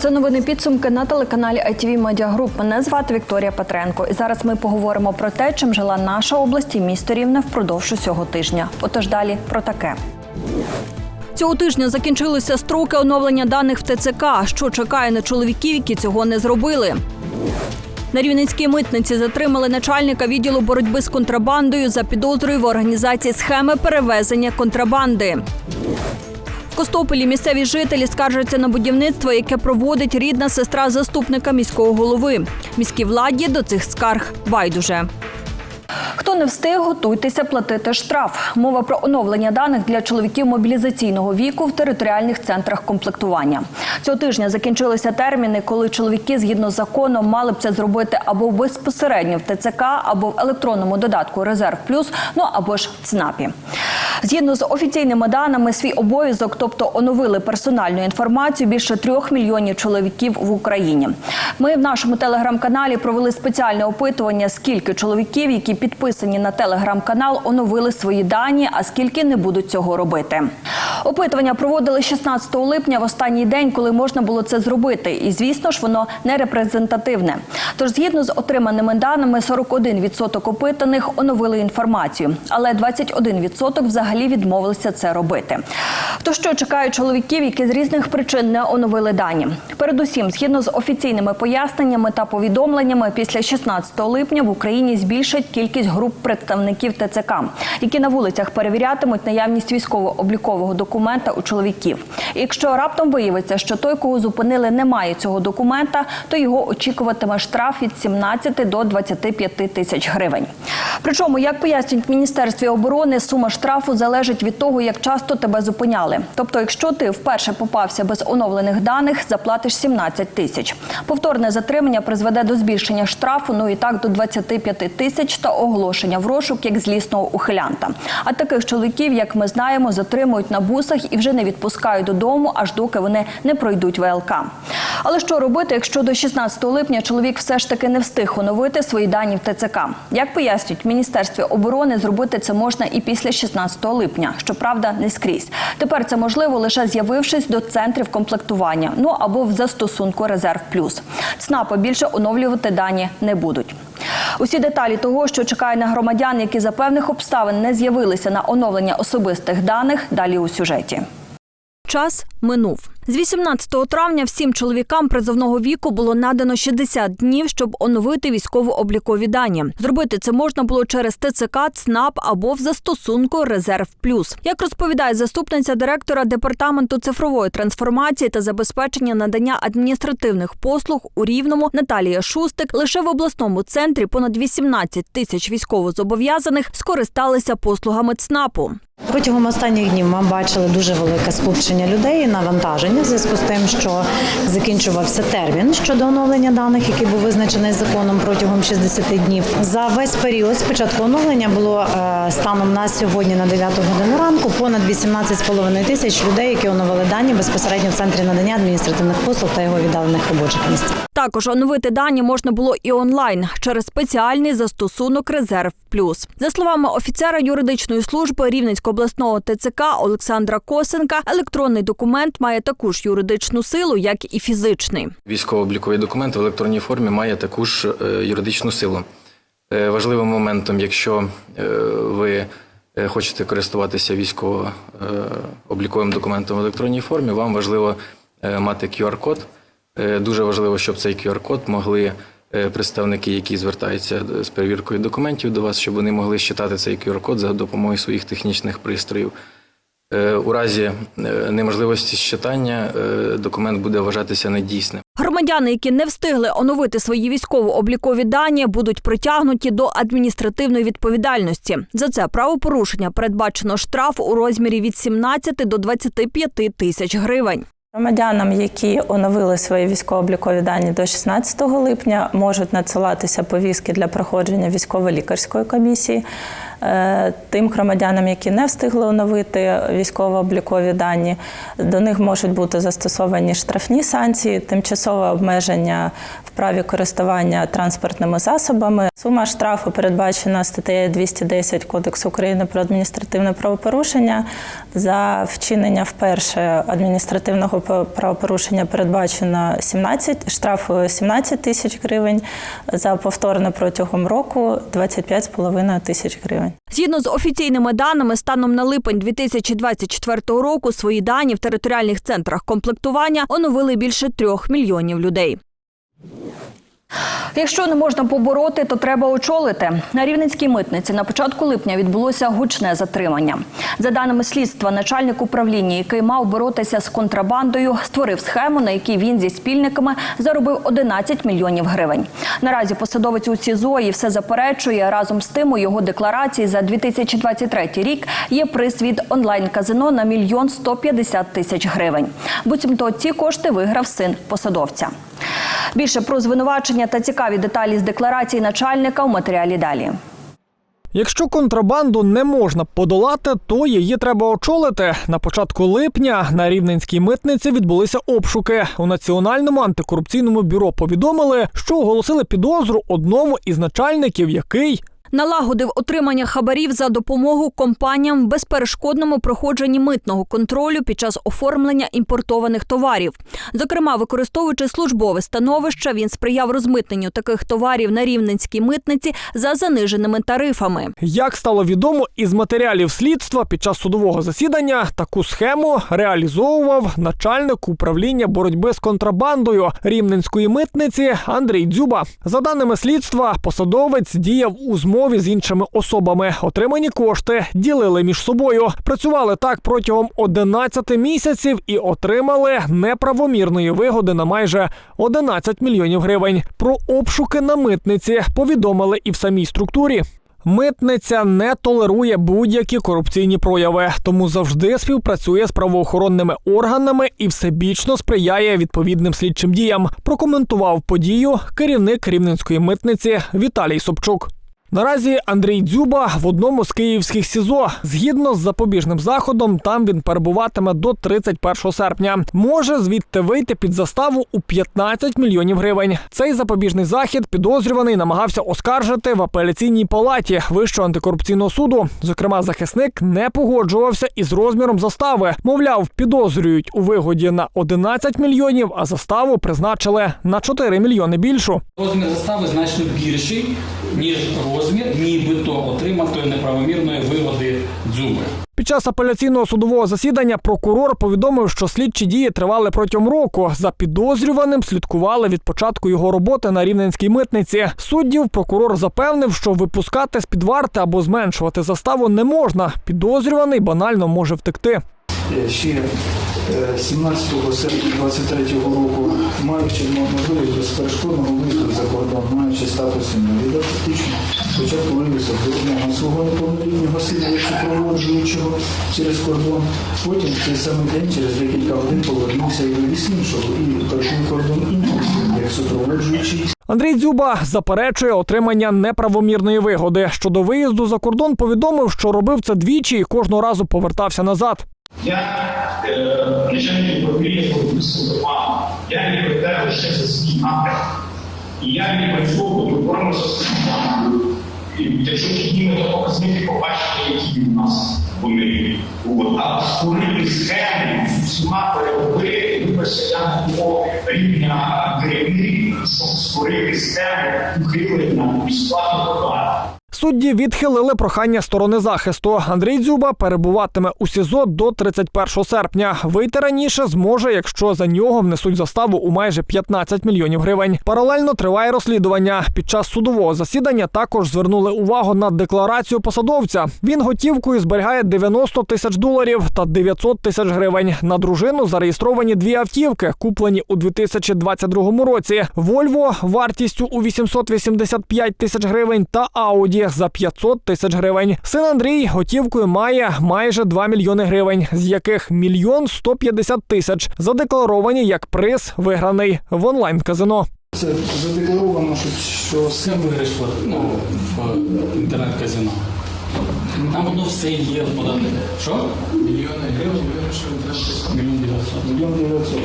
Це новини підсумки на телеканалі ITV Media Group. Мене звати Вікторія Петренко. І зараз ми поговоримо про те, чим жила наша область і місто Рівне впродовж усього тижня. Отож далі про таке. Цього тижня закінчилися строки оновлення даних в ТЦК. Що чекає на чоловіків, які цього не зробили. На Рівненській митниці затримали начальника відділу боротьби з контрабандою за підозрою в організації схеми перевезення контрабанди. Костополі місцеві жителі скаржаться на будівництво, яке проводить рідна сестра заступника міського голови. Міській владі до цих скарг байдуже. Не встиг, готуйтеся платити штраф. Мова про оновлення даних для чоловіків мобілізаційного віку в територіальних центрах комплектування. Цього тижня закінчилися терміни, коли чоловіки згідно з законом мали б це зробити або безпосередньо в ТЦК, або в електронному додатку Резерв Плюс, ну або ж в ЦНАПі. Згідно з офіційними даними, свій обов'язок, тобто оновили персональну інформацію більше трьох мільйонів чоловіків в Україні. Ми в нашому телеграм-каналі провели спеціальне опитування, скільки чоловіків, які підписані на телеграм-канал, оновили свої дані, а скільки не будуть цього робити. Опитування проводили 16 липня в останній день, коли можна було це зробити. І звісно ж, воно не репрезентативне. Тож, згідно з отриманими даними, 41% опитаних оновили інформацію, але 21% взагалі відмовилися це робити. То що чекають чоловіків, які з різних причин не оновили дані? Передусім, згідно з офіційними поясненнями та повідомленнями, після 16 липня в Україні збільшать кількість груп представників ТЦК, які на вулицях перевірятимуть наявність військово-облікового документа у чоловіків. Якщо раптом виявиться, що той, кого зупинили, не має цього документа, то його очікуватиме штраф від 17 до 25 тисяч гривень. Причому, як пояснюють в міністерстві оборони, сума штрафу залежить від того, як часто тебе зупиняли. Тобто, якщо ти вперше попався без оновлених даних, заплатиш 17 тисяч. Повторне затримання призведе до збільшення штрафу, ну і так до 25 тисяч та оголошення в розшук як злісного ухилянта. А таких чоловіків, як ми знаємо, затримують на бусах і вже не відпускають додому, аж доки вони не пройдуть ВЛК. Але що робити, якщо до 16 липня чоловік все ж таки не встиг оновити свої дані в ТЦК? Як пояснюють в міністерстві оборони, зробити це можна і після 16 липня, щоправда, не скрізь. Тепер це можливо лише з'явившись до центрів комплектування, ну або в застосунку Резерв Плюс. ЦНАПа більше оновлювати дані не будуть. Усі деталі того, що чекає на громадян, які за певних обставин не з'явилися на оновлення особистих даних, далі у сюжеті. Час минув. З 18 травня всім чоловікам призовного віку було надано 60 днів, щоб оновити військово-облікові дані. Зробити це можна було через ТЦК, ЦНАП або в застосунку Резерв Плюс. Як розповідає заступниця директора департаменту цифрової трансформації та забезпечення надання адміністративних послуг у Рівному Наталія Шустик, лише в обласному центрі понад 18 тисяч військовозобов'язаних скористалися послугами ЦНАПу. Протягом останніх днів ми бачили дуже велике скупчення людей навантаження в зв'язку з тим, що закінчувався термін щодо оновлення даних, який був визначений законом протягом 60 днів. За весь період з початку оновлення було е, станом на сьогодні на 9 годину ранку понад 18,5 тисяч людей, які оновили дані безпосередньо в центрі надання адміністративних послуг та його віддалених робочих місць. Також оновити дані можна було і онлайн через спеціальний застосунок Резерв Плюс. За словами офіцера юридичної служби Рівненського обласного ТЦК Олександра Косенка, електронний документ має таку ж юридичну силу, як і фізичний. Військово-обліковий документ в електронній формі має таку ж е, юридичну силу. Е, Важливим моментом, якщо е, ви хочете користуватися військово-обліковим документом в електронній формі, вам важливо мати QR-код. Дуже важливо, щоб цей QR-код могли представники, які звертаються з перевіркою документів до вас, щоб вони могли считати цей QR-код за допомогою своїх технічних пристроїв. Е, У разі е, неможливості щитання е, документ буде вважатися недійсним. Громадяни, які не встигли оновити свої військово-облікові дані, будуть притягнуті до адміністративної відповідальності. За це правопорушення передбачено штраф у розмірі від 17 до 25 тисяч гривень. Громадянам, які оновили свої військово-облікові дані до 16 липня, можуть надсилатися повістки для проходження військово-лікарської комісії. Е, Тим громадянам, які не встигли оновити військово-облікові дані, до них можуть бути застосовані штрафні санкції, тимчасове обмеження в праві користування транспортними засобами. Сума штрафу передбачена статтею 210 Кодексу України про адміністративне правопорушення за вчинення вперше адміністративного правопорушення передбачено 17, штраф 17 тисяч гривень, за повторне протягом року 25,5 тисяч гривень. Згідно з офіційними даними, станом на липень 2024 року свої дані в територіальних центрах комплектування оновили більше трьох мільйонів людей. Якщо не можна побороти, то треба очолити. На рівненській митниці на початку липня відбулося гучне затримання. За даними слідства, начальник управління, який мав боротися з контрабандою, створив схему, на якій він зі спільниками заробив 11 мільйонів гривень. Наразі посадовець у СІЗО і все заперечує. Разом з тим у його декларації за 2023 рік є приз від онлайн-казино на мільйон 150 тисяч гривень. Буцімто ці кошти виграв син посадовця. Більше про звинувачення та цікаві деталі з декларації начальника у матеріалі далі. Якщо контрабанду не можна подолати, то її треба очолити. На початку липня на рівненській митниці відбулися обшуки. У національному антикорупційному бюро повідомили, що оголосили підозру одному із начальників, який Налагодив отримання хабарів за допомогу компаніям в безперешкодному проходженні митного контролю під час оформлення імпортованих товарів. Зокрема, використовуючи службове становище, він сприяв розмитненню таких товарів на рівненській митниці за заниженими тарифами. Як стало відомо із матеріалів слідства під час судового засідання, таку схему реалізовував начальник управління боротьби з контрабандою рівненської митниці Андрій Дзюба. За даними слідства, посадовець діяв у змові з іншими особами. Отримані кошти ділили між собою. Працювали так протягом 11 місяців і отримали неправомірної вигоди на майже 11 мільйонів гривень. Про обшуки на митниці повідомили і в самій структурі. Митниця не толерує будь-які корупційні прояви, тому завжди співпрацює з правоохоронними органами і всебічно сприяє відповідним слідчим діям. Прокоментував подію керівник рівненської митниці Віталій Собчук. Наразі Андрій Дзюба в одному з київських СІЗО. Згідно з запобіжним заходом, там він перебуватиме до 31 серпня. Може звідти вийти під заставу у 15 мільйонів гривень. Цей запобіжний захід підозрюваний намагався оскаржити в апеляційній палаті Вищого антикорупційного суду. Зокрема, захисник не погоджувався із розміром застави. Мовляв, підозрюють у вигоді на 11 мільйонів, а заставу призначили на 4 мільйони більшу. Розмір застави значно більший, ніж розмір нібито отриматої неправомірної вигоди дзюби. Під час апеляційного судового засідання прокурор повідомив, що слідчі дії тривали протягом року. За підозрюваним слідкували від початку його роботи на рівненській митниці. Суддів прокурор запевнив, що випускати з під варти або зменшувати заставу не можна. Підозрюваний банально може втекти. ще е, 17 серпня 23 року, маючи можливість безперешкодного виїзду за кордон, маючи статус інваліда, фактично, спочатку вивезли допомогу свого неповнолітнього сина, супроводжуючого через кордон, потім в цей самий день, через декілька годин повернувся і вивіз іншого, і перетнув кордон іншого, як супроводжуючий. Андрій Дзюба заперечує отримання неправомірної вигоди. Щодо виїзду за кордон повідомив, що робив це двічі і кожного разу повертався назад. Я е, начальник управління Володимирського депану. Я відповідаю лише за свій напрямок. І я відпрацьовую прикормо за своїм І Якщо піднімете показники, побачите, які у нас вони. От. А створити схеми з усіма переговори, вибачте, я було рівня керівник, щоб створити схему ухилення і сплати податків. Судді відхилили прохання сторони захисту. Андрій Дзюба перебуватиме у СІЗО до 31 серпня. Вийти раніше зможе, якщо за нього внесуть заставу у майже 15 мільйонів гривень. Паралельно триває розслідування. Під час судового засідання також звернули увагу на декларацію посадовця. Він готівкою зберігає 90 тисяч доларів та 900 тисяч гривень. На дружину зареєстровані дві автівки, куплені у 2022 році. Вольво вартістю у 885 тисяч гривень та Ауді за 500 тисяч гривень. Син Андрій готівкою має майже 2 мільйони гривень, з яких мільйон 150 тисяч задекларовані як приз, виграний в онлайн-казино. Це задекларовано, що, що Це ну, в інтернет-казино. Там воно все є в податку. Що? Мільйони гривень виграшів Мільйон дев'ятсот. мільйон 900.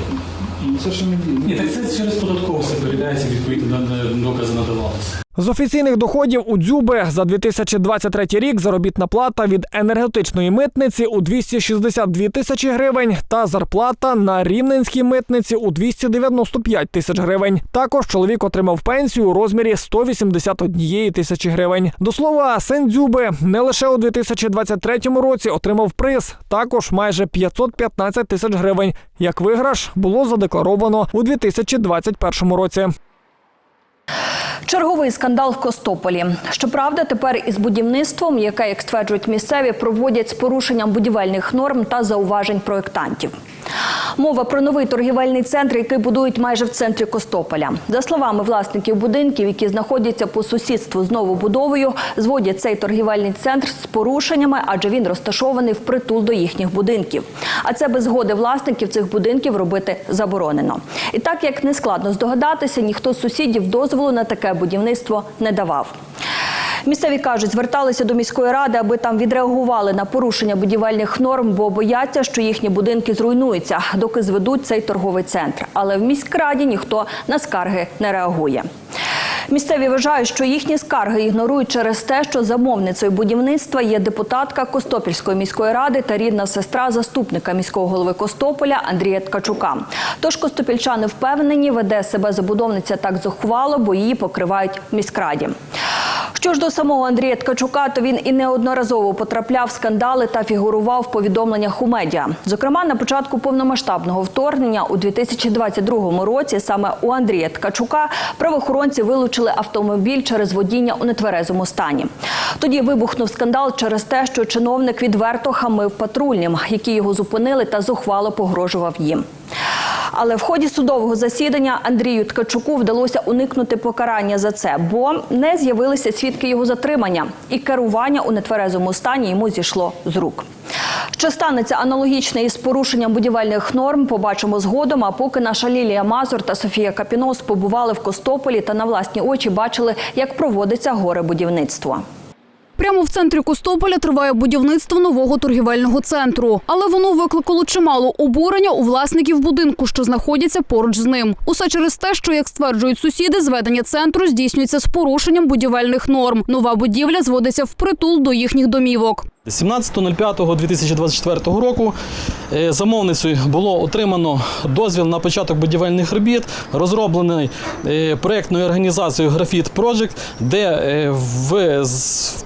І це ще не. Ні, так це через податково все передається, відповідно докази надавалися. З офіційних доходів у Дзюби за 2023 рік заробітна плата від енергетичної митниці у 262 тисячі гривень та зарплата на рівненській митниці у 295 тисяч гривень. Також чоловік отримав пенсію у розмірі 181 тисячі гривень. До слова, син Дзюби не лише у 2023 році отримав приз, також майже 515 тисяч гривень. Як виграш було задекларовано у 2021 році. Черговий скандал в Костополі. Щоправда, тепер із будівництвом, яке, як стверджують місцеві, проводять з порушенням будівельних норм та зауважень проєктантів. Мова про новий торгівельний центр, який будують майже в центрі Костополя. За словами власників будинків, які знаходяться по сусідству з новобудовою, зводять цей торгівельний центр з порушеннями, адже він розташований впритул до їхніх будинків. А це без згоди власників цих будинків робити заборонено. І так як не складно здогадатися, ніхто з сусідів дозволу на таке будівництво не давав. Місцеві кажуть, зверталися до міської ради, аби там відреагували на порушення будівельних норм, бо бояться, що їхні будинки зруйнуються, доки зведуть цей торговий центр. Але в міськраді ніхто на скарги не реагує. Місцеві вважають, що їхні скарги ігнорують через те, що замовницею будівництва є депутатка Костопільської міської ради та рідна сестра заступника міського голови Костополя Андрія Ткачука. Тож костопільчани впевнені, веде себе забудовниця так зухвало, бо її покривають в міськраді. Що ж до самого Андрія Ткачука, то він і неодноразово потрапляв в скандали та фігурував в повідомленнях у медіа. Зокрема, на початку повномасштабного вторгнення у 2022 році саме у Андрія Ткачука правоохоронці вилучили автомобіль через водіння у нетверезому стані. Тоді вибухнув скандал через те, що чиновник відверто хамив патрульним, які його зупинили та зухвало погрожував їм. Але в ході судового засідання Андрію Ткачуку вдалося уникнути покарання за це, бо не з'явилися свідки його затримання, і керування у нетверезому стані йому зійшло з рук. Що станеться аналогічне із порушенням будівельних норм, побачимо згодом. А поки наша Лілія Мазур та Софія Капінос побували в Костополі та на власні очі бачили, як проводиться горе будівництво. Прямо в центрі Костополя триває будівництво нового торгівельного центру, але воно викликало чимало обурення у власників будинку, що знаходяться поруч з ним. Усе через те, що, як стверджують сусіди, зведення центру здійснюється з порушенням будівельних норм. Нова будівля зводиться впритул до їхніх домівок. 17.05.2024 року е, замовницею було отримано дозвіл на початок будівельних робіт, розроблений е, проєктною організацією Графіт Project, де е, в,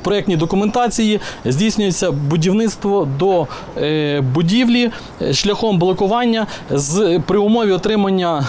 проєктній документації здійснюється будівництво до будівлі шляхом блокування з при умові отримання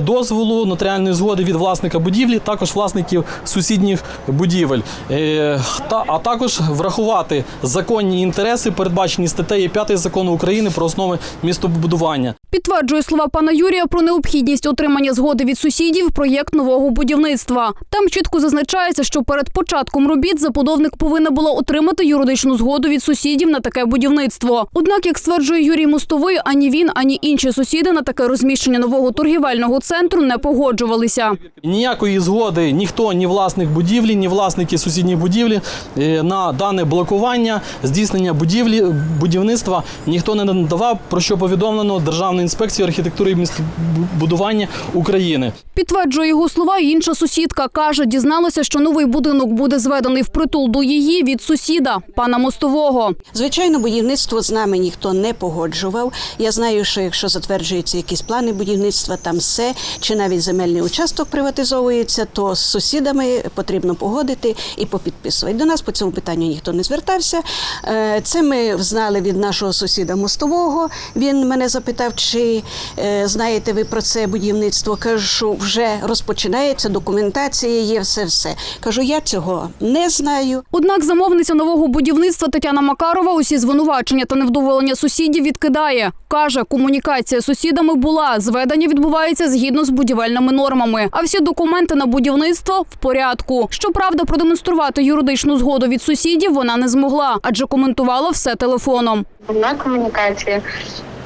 дозволу нотаріальної згоди від власника будівлі, також власників сусідніх будівель, Е, та, а також врахувати законні інтереси, передбачені статтею 5 закону України про основи містобудування. Підтверджує слова пана Юрія про необхідність отримання згоди від сусідів проєкт нового будівництва. Там чітко зазначається, що перед початком робіт забудовник повинна була отримати юридичну згоду від сусідів на таке будівництво. Однак, як стверджує Юрій Мостовий, ані він, ані інші сусіди на таке розміщення нового торгівельного центру не погоджувалися. Ніякої згоди ніхто, ні власник будівлі, ні власники сусідньої будівлі е, на дане блокування здійснення будівлі будівництва ніхто не надавав, про що повідомлено Державною інспекцією архітектури і містобудування України. Підтверджує його слова інша сусідка. Каже, дізналася, що новий будинок буде зведений впритул до її від сусіда, пана Мостового. Звичайно, будівництво з нами ніхто не погоджував. Я знаю, що якщо затверджуються якісь плани будівництва, там все, чи навіть земельний участок приватизовується, то з сусідами потрібно погодити і попідписувати. До нас по цьому питанню ніхто не звертався. Е, Це ми знали від нашого сусіда мостового. Він мене запитав, чи е, знаєте ви про це будівництво. Кажу, вже розпочинається, документація є, все все. Кажу, я цього не знаю. Однак замовниця нового будівництва Тетяна Макарова усі звинувачення та невдоволення сусідів відкидає. Каже, комунікація з сусідами була, зведення відбувається згідно з будівельними нормами, а всі документи на будівництво в порядку. Щоправда, продемонструвати юридичну згоду від сусідів вона не змогла, адже коментувала все телефоном. Була комунікація.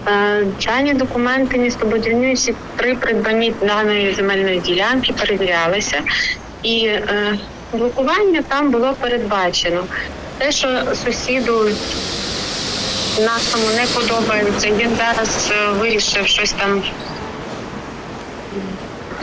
Е, Дані документи містобудівні всі при придбанні даної земельної ділянки перевірялися, і е, блокування там було передбачено. Те, що сусіду нашому не подобається, він зараз е, вирішив щось там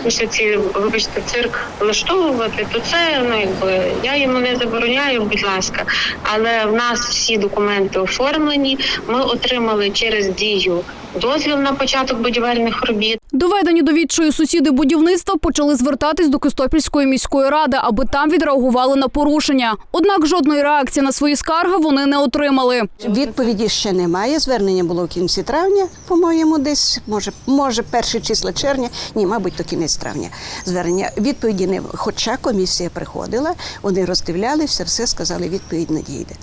якісь ці, вибачте, цирк влаштовувати, то це ну якби я йому не забороняю, будь ласка. Але в нас всі документи оформлені. Ми отримали через дію дозвіл на початок будівельних робіт. Доведені до відчаю сусіди будівництва почали звертатись до Костопільської міської ради, аби там відреагували на порушення. Однак жодної реакції на свої скарги вони не отримали. Відповіді ще немає. Звернення було в кінці травня, по-моєму, десь може, може, перші числа червня, ні, мабуть, то кінець травня. Звернення відповіді не хоча комісія приходила, вони роздивлялися, все сказали, відповідь надійде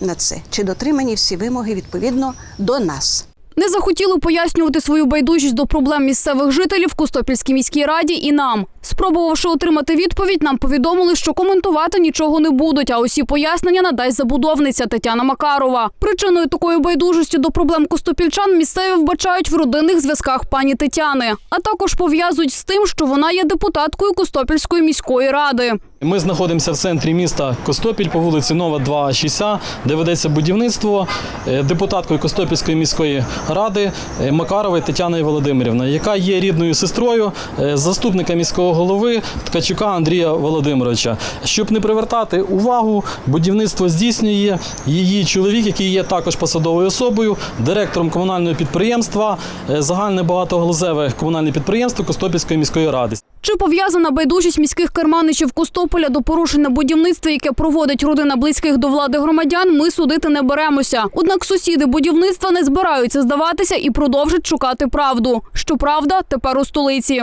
на це. Чи дотримані всі вимоги відповідно до нас? Не захотіли пояснювати свою байдужість до проблем місцевих жителів в Костопільській міській раді і нам. Спробувавши отримати відповідь, нам повідомили, що коментувати нічого не будуть. А усі пояснення надасть забудовниця Тетяна Макарова. Причиною такої байдужості до проблем костопільчан місцеві вбачають в родинних зв'язках пані Тетяни, а також пов'язують з тим, що вона є депутаткою Костопільської міської ради. Ми знаходимося в центрі міста Костопіль по вулиці Нова 2 6 де ведеться будівництво е, депутаткою Костопільської міської ради е, Макарової Тетяною Володимирівною, яка є рідною сестрою е, заступника міського голови Ткачука Андрія Володимировича. Щоб не привертати увагу, будівництво здійснює її чоловік, який є також посадовою особою, директором комунального підприємства, загальне багатогалузеве комунальне підприємство Костопільської міської ради. Чи пов'язана байдужість міських керманичів Костополя до порушень на будівництві, яке проводить родина близьких до влади громадян, ми судити не беремося. Однак сусіди будівництва не збираються здаватися і продовжать шукати правду. Щоправда, тепер у столиці.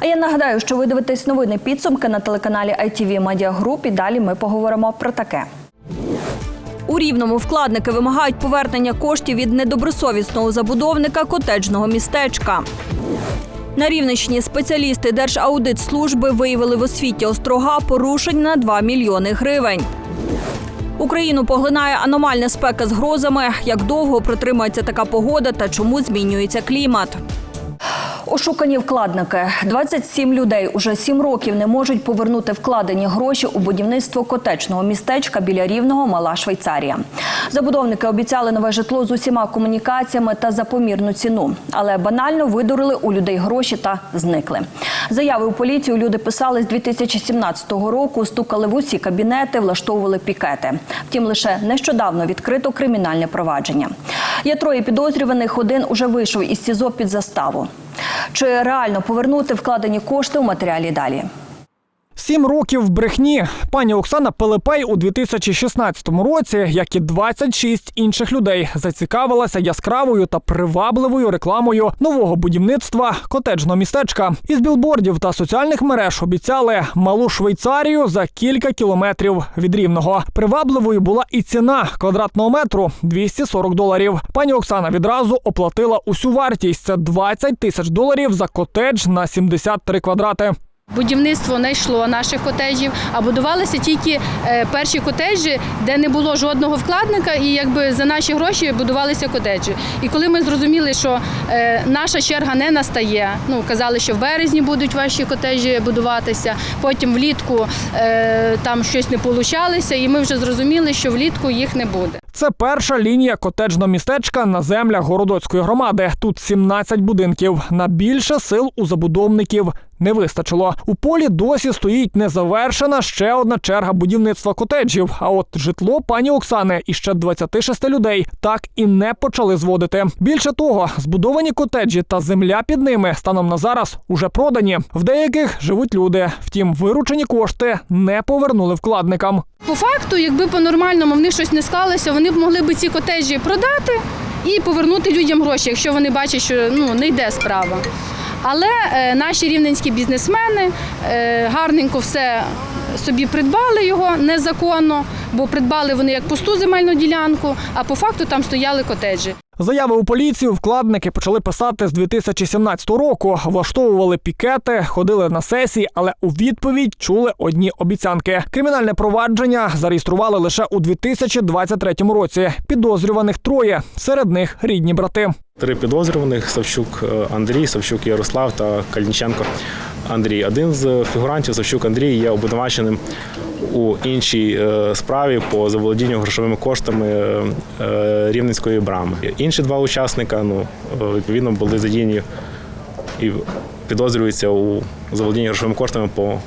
А я нагадаю, що ви дивитесь новини підсумки на телеканалі ITV Media Group і далі ми поговоримо про таке. У рівному вкладники вимагають повернення коштів від недобросовісного забудовника котеджного містечка. На Рівненщині спеціалісти Держаудитслужби виявили в освіті острога порушень на 2 мільйони гривень. Україну поглинає аномальна спека з грозами. Як довго протримається така погода та чому змінюється клімат? Ошукані вкладники. 27 людей уже 7 років не можуть повернути вкладені гроші у будівництво котечного містечка біля рівного Мала Швейцарія. Забудовники обіцяли нове житло з усіма комунікаціями та за помірну ціну, але банально видурили у людей гроші та зникли. Заяви у поліцію люди писали з 2017 року, стукали в усі кабінети, влаштовували пікети. Втім, лише нещодавно відкрито кримінальне провадження. Є троє підозрюваних. Один уже вийшов із СІЗО під заставу. Чи реально повернути вкладені кошти у матеріалі далі? Сім років в брехні. Пані Оксана Пилипей у 2016 році, як і 26 інших людей, зацікавилася яскравою та привабливою рекламою нового будівництва котеджного містечка. Із білбордів та соціальних мереж обіцяли малу Швейцарію за кілька кілометрів від рівного. Привабливою була і ціна квадратного метру 240 доларів. Пані Оксана відразу оплатила усю вартість. Це 20 тисяч доларів за котедж на 73 квадрати. Будівництво не йшло наших котеджів, а будувалися тільки е, перші котеджі, де не було жодного вкладника, і якби за наші гроші будувалися котеджі. І коли ми зрозуміли, що е, наша черга не настає, ну казали, що в березні будуть ваші котеджі будуватися, потім влітку е, там щось не получалося, і ми вже зрозуміли, що влітку їх не буде. Це перша лінія котеджного містечка на землях Городоцької громади. Тут 17 будинків. На більше сил у забудовників не вистачило. У полі досі стоїть незавершена ще одна черга будівництва котеджів. А от житло пані Оксани і ще 26 людей так і не почали зводити. Більше того, збудовані котеджі та земля під ними станом на зараз уже продані. В деяких живуть люди. Втім, виручені кошти не повернули вкладникам. По факту, якби по-нормальному в них щось не склалося, вони б могли б ці котеджі продати і повернути людям гроші, якщо вони бачать, що ну не йде справа. Але е, наші рівненські бізнесмени е, гарненько все собі придбали його незаконно, бо придбали вони як пусту земельну ділянку, а по факту там стояли котеджі. Заяви у поліцію вкладники почали писати з 2017 року. Влаштовували пікети, ходили на сесії, але у відповідь чули одні обіцянки. Кримінальне провадження зареєстрували лише у 2023 році. Підозрюваних троє, серед них рідні брати. Три підозрюваних Савчук е, Андрій, Савчук Ярослав та Калінченко Андрій. Один з фігурантів Савчук Андрій є обвинуваченим у іншій е, справі по заволодінню грошовими коштами е, рівненської брами. Інші два учасника ну, відповідно були задіяні і підозрюється у заволодінні грошовими коштами по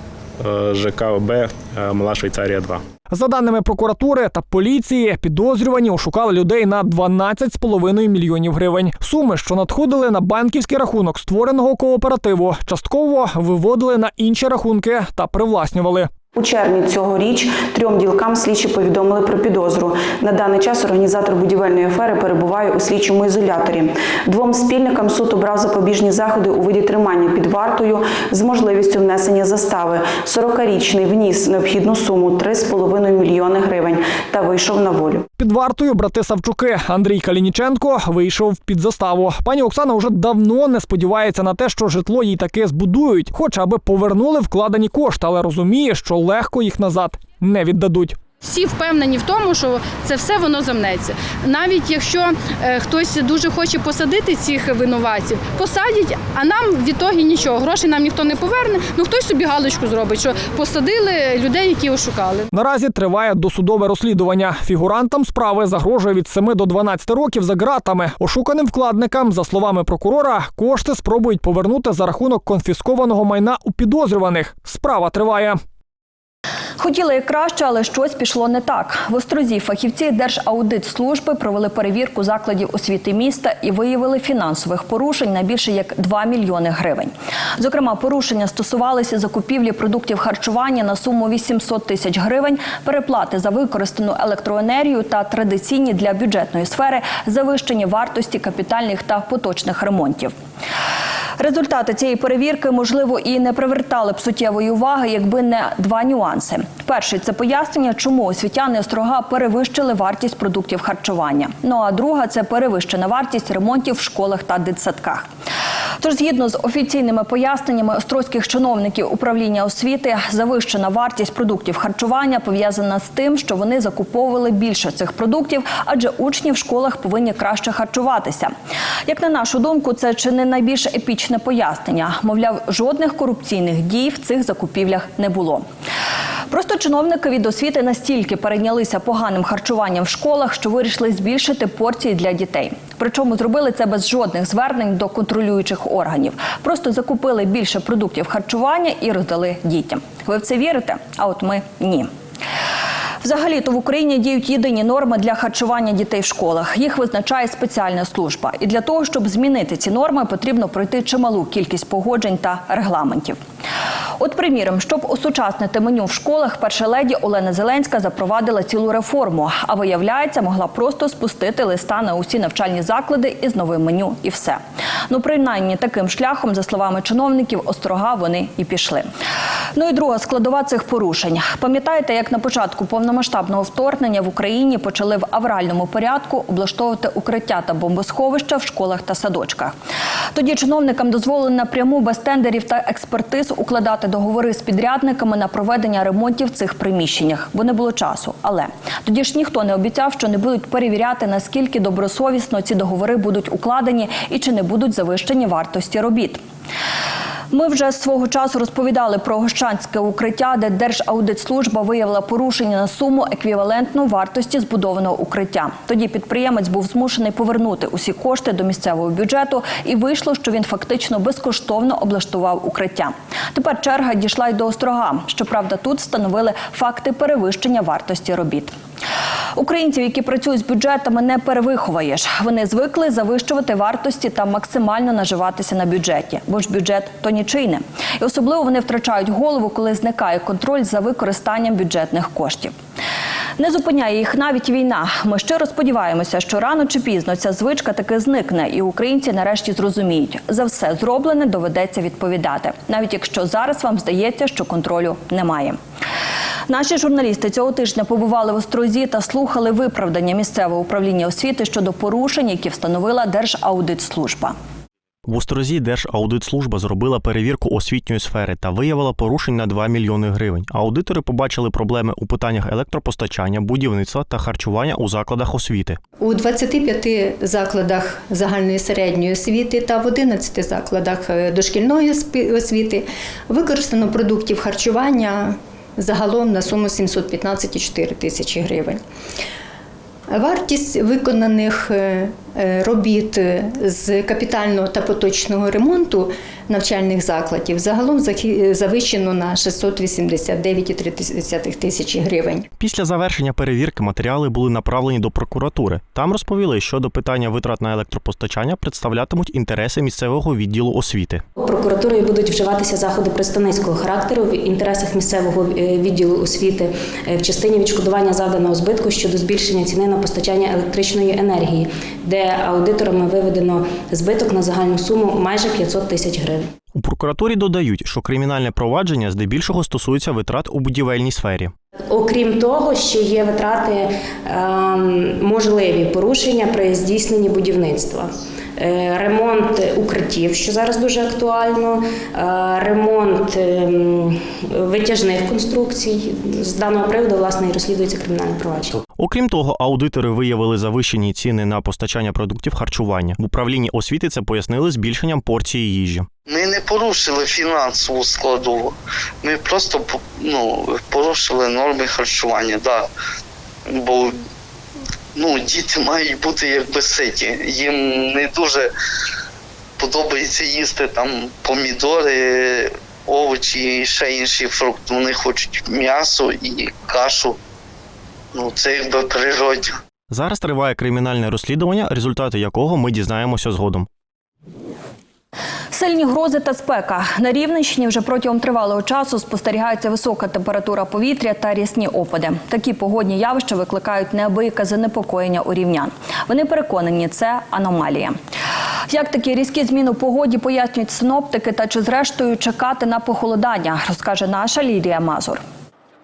ЖКБ Мала Швейцарія 2. За даними прокуратури та поліції, підозрювані ошукали людей на 12,5 мільйонів гривень. Суми, що надходили на банківський рахунок створеного кооперативу, частково виводили на інші рахунки та привласнювали. У червні цьогоріч трьом ділкам слідчі повідомили про підозру. На даний час організатор будівельної афери перебуває у слідчому ізоляторі. Двом спільникам суд обрав запобіжні заходи у виді тримання під вартою з можливістю внесення застави. 40-річний вніс необхідну суму 3,5 мільйони гривень та вийшов на волю. Під вартою брати Савчуки Андрій Калініченко вийшов під заставу. Пані Оксана вже давно не сподівається на те, що житло їй таки збудують, хоч аби повернули вкладені кошти, але розуміє, що легко їх назад не віддадуть. Всі впевнені в тому, що це все воно замнеться. Навіть якщо е, хтось дуже хоче посадити цих винуватців, посадять, а нам в ітогі нічого. Грошей нам ніхто не поверне. Ну хтось собі галочку зробить, що посадили людей, які ошукали. Наразі триває досудове розслідування. Фігурантам справи загрожує від 7 до 12 років за ґратами. Ошуканим вкладникам, за словами прокурора, кошти спробують повернути за рахунок конфіскованого майна у підозрюваних. Справа триває. Хотіли і краще, але щось пішло не так. В Острозі фахівці Держаудитслужби провели перевірку закладів освіти міста і виявили фінансових порушень на більше як 2 мільйони гривень. Зокрема, порушення стосувалися закупівлі продуктів харчування на суму 800 тисяч гривень, переплати за використану електроенергію та традиційні для бюджетної сфери завищені вартості капітальних та поточних ремонтів. Результати цієї перевірки, можливо, і не привертали б суттєвої уваги, якби не два нюанси. Перший це пояснення, чому освітяни острога перевищили вартість продуктів харчування. Ну а друга це перевищена вартість ремонтів в школах та дитсадках. Тож, згідно з офіційними поясненнями острозьких чиновників управління освіти, завищена вартість продуктів харчування пов'язана з тим, що вони закуповували більше цих продуктів, адже учні в школах повинні краще харчуватися. Як на нашу думку, це чи не найбільш епічне пояснення. Мовляв, жодних корупційних дій в цих закупівлях не було. Просто чиновники від освіти настільки перейнялися поганим харчуванням в школах, що вирішили збільшити порції для дітей. Причому зробили це без жодних звернень до контролюючих органів. Просто закупили більше продуктів харчування і роздали дітям. Ви в це вірите? А от ми ні. Взагалі-то в Україні діють єдині норми для харчування дітей в школах. Їх визначає спеціальна служба. І для того, щоб змінити ці норми, потрібно пройти чималу кількість погоджень та регламентів. От, приміром, щоб осучаснити меню в школах, перша леді Олена Зеленська запровадила цілу реформу. А виявляється, могла просто спустити листа на усі навчальні заклади із новим меню і все. Ну, принаймні таким шляхом, за словами чиновників, острога вони і пішли. Ну і друга складова цих порушень. Пам'ятаєте, як на початку повномасштабного вторгнення в Україні почали в авральному порядку облаштовувати укриття та бомбосховища в школах та садочках. Тоді чиновникам дозволили напряму без тендерів та експертиз укладати договори з підрядниками на проведення ремонтів в цих приміщеннях, бо не було часу. Але тоді ж ніхто не обіцяв, що не будуть перевіряти, наскільки добросовісно ці договори будуть укладені і чи не будуть завищені вартості робіт. Ми вже свого часу розповідали про гощанське укриття, де Держаудитслужба виявила порушення на суму еквівалентну вартості збудованого укриття. Тоді підприємець був змушений повернути усі кошти до місцевого бюджету, і вийшло, що він фактично безкоштовно облаштував укриття. Тепер черга дійшла й до острога. Щоправда, тут встановили факти перевищення вартості робіт. Українців, які працюють з бюджетами, не перевиховуєш. Вони звикли завищувати вартості та максимально наживатися на бюджеті, бо ж бюджет то нічийне. І особливо вони втрачають голову, коли зникає контроль за використанням бюджетних коштів. Не зупиняє їх навіть війна. Ми щиро сподіваємося, що рано чи пізно ця звичка таки зникне, і українці нарешті зрозуміють, за все зроблене доведеться відповідати, навіть якщо зараз вам здається, що контролю немає. Наші журналісти цього тижня побували в Острозі та слухали виправдання місцевого управління освіти щодо порушень, які встановила Держаудитслужба. В Острозі Держаудитслужба зробила перевірку освітньої сфери та виявила порушень на 2 мільйони гривень. Аудитори побачили проблеми у питаннях електропостачання, будівництва та харчування у закладах освіти. У 25 закладах загальної середньої освіти та в 11 закладах е, дошкільної освіти використано продуктів харчування загалом на суму 715,4 тисячі гривень. Вартість виконаних е, е, робіт е, з капітального та поточного ремонту навчальних закладів. Загалом завищено на 689,3 тисячі гривень. Після завершення перевірки матеріали були направлені до прокуратури. Там розповіли, що до питання витрат на електропостачання представлятимуть інтереси місцевого відділу освіти. Прокуратурою будуть вживатися заходи представницького характеру в інтересах місцевого е, відділу освіти е, в частині відшкодування завданого збитку щодо збільшення ціни на постачання електричної енергії, де аудиторами виведено збиток на загальну суму майже 500 тисяч гривень. У прокуратурі додають, що кримінальне провадження здебільшого стосується витрат у будівельній сфері. Окрім того, що є витрати ем, можливі порушення при здійсненні будівництва. Е, Ремонт укриттів, що зараз дуже актуально, е, ремонт ем, витяжних конструкцій. З даного приводу власне і розслідується кримінальне провадження. Окрім того, аудитори виявили завищені ціни на постачання продуктів харчування. В управлінні освіти це пояснили збільшенням порції їжі. Ми не порушили фінансову складову. Ми просто ну, порушили норми харчування, да. Бо ну, діти мають бути якби ситі. Їм не дуже подобається їсти там помідори, овочі і ще інші фрукти. Вони хочуть м'ясо і кашу. Ну, це якби природно. Зараз триває кримінальне розслідування, результати якого ми дізнаємося згодом. Сильні грози та спека на Рівненщині вже протягом тривалого часу спостерігається висока температура повітря та рясні опади. Такі погодні явища викликають неабияке занепокоєння у рівнян. Вони переконані, це аномалія. Як такі різкі зміни у погоді пояснюють синоптики та чи зрештою чекати на похолодання, розкаже наша Лідія Мазур.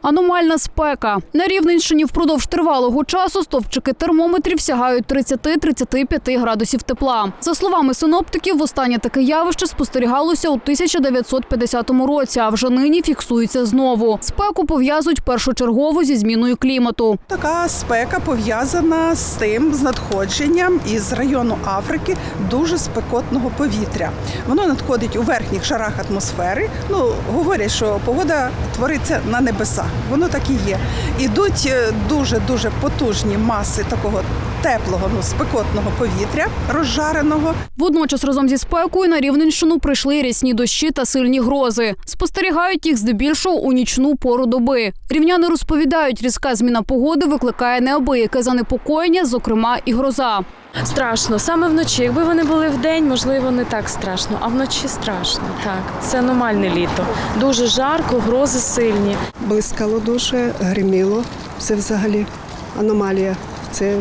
Аномальна спека. На Рівненщині впродовж тривалого часу стовпчики термометрів сягають 30-35 градусів тепла. За словами синоптиків, востаннє таке явище спостерігалося у 1950 році, а вже нині фіксується знову. Спеку пов'язують першочергово зі зміною клімату. Така спека пов'язана з тим, з надходженням із району Африки дуже спекотного повітря. Воно надходить у верхніх шарах атмосфери. Ну говорять, що погода твориться на небесах. Воно так і є. Ідуть дуже дуже потужні маси такого теплого, ну спекотного повітря, розжареного. Водночас разом зі спекою на Рівненщину прийшли рясні дощі та сильні грози. Спостерігають їх здебільшого у нічну пору доби. Рівняни розповідають, різка зміна погоди викликає неабияке занепокоєння, зокрема і гроза. Страшно. Саме вночі. Якби вони були вдень, можливо, не так страшно. А вночі страшно. Так, це аномальне літо. Дуже жарко, грози сильні. Блискало дуже, гриміло. Це взагалі аномалія. Це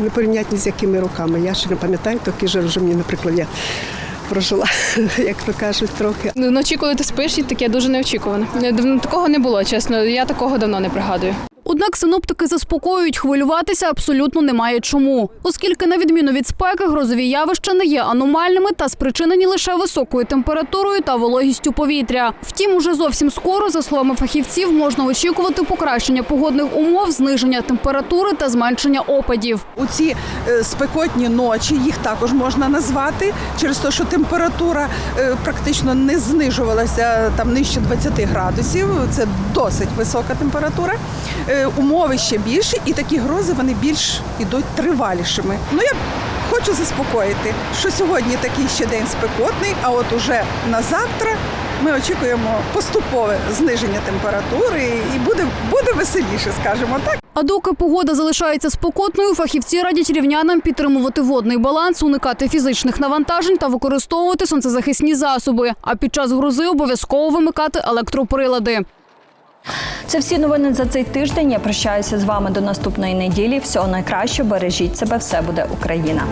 непорівнятні з якими роками. Я ще не пам'ятаю, такі ж вже мені, наприклад, я прожила, як то кажуть, трохи. Вночі, коли ти спиш, таке дуже неочікуване. Такого не було, чесно. Я такого давно не пригадую. Однак синоптики заспокоюють, хвилюватися абсолютно немає чому, оскільки, на відміну від спеки, грозові явища не є аномальними та спричинені лише високою температурою та вологістю повітря. Втім, уже зовсім скоро, за словами фахівців, можна очікувати покращення погодних умов, зниження температури та зменшення опадів. У ці е, спекотні ночі їх також можна назвати через те, що температура е, практично не знижувалася там нижче 20 градусів. Це досить висока температура. Умови ще більші, і такі грози вони більш ідуть тривалішими. Ну я хочу заспокоїти, що сьогодні такий ще день спекотний, а от уже на завтра ми очікуємо поступове зниження температури і буде, буде веселіше, скажімо так. А доки погода залишається спокотною, фахівці радять рівнянам підтримувати водний баланс, уникати фізичних навантажень та використовувати сонцезахисні засоби. А під час грози обов'язково вимикати електроприлади. Це всі новини за цей тиждень. Я прощаюся з вами до наступної неділі. Всього найкраще бережіть себе, все буде Україна.